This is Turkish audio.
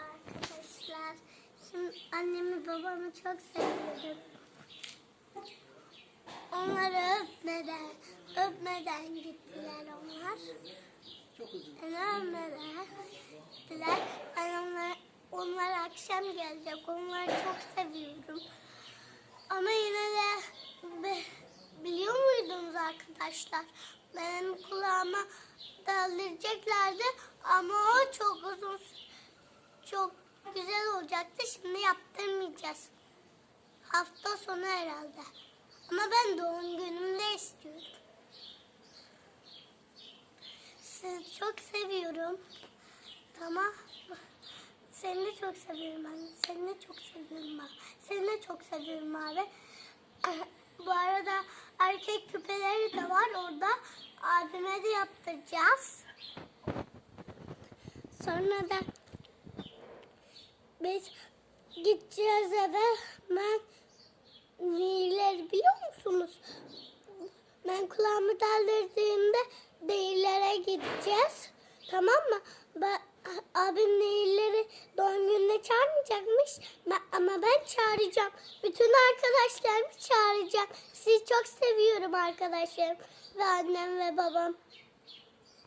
arkadaşlar. Şimdi annemi babamı çok seviyorum. Onları öpmeden, öpmeden gittiler onlar. Çok öpmeden gittiler. Ben onlar, onlar akşam gelecek. Onları çok seviyorum. Ama yine de biliyor muydunuz arkadaşlar? Benim kulağıma daldıracaklardı ama çok güzel olacaktı. Şimdi yaptırmayacağız. Hafta sonu herhalde. Ama ben doğum günümde istiyorum. Sizi çok seviyorum. Tamam. Seni de çok seviyorum ben. Seni de çok seviyorum abi. Seni de çok seviyorum abi. Bu arada erkek küpeleri de var orada. Abime de yaptıracağız. Sonra da biz gideceğiz eve. Ben neyileri biliyor musunuz? Ben kulağımı daldırdığımda değillere gideceğiz. Tamam mı? Ben, abim değilleri doğum gününe çağırmayacakmış. Ben, ama ben çağıracağım. Bütün arkadaşlarımı çağıracağım. Sizi çok seviyorum arkadaşlarım. Ve annem ve babam.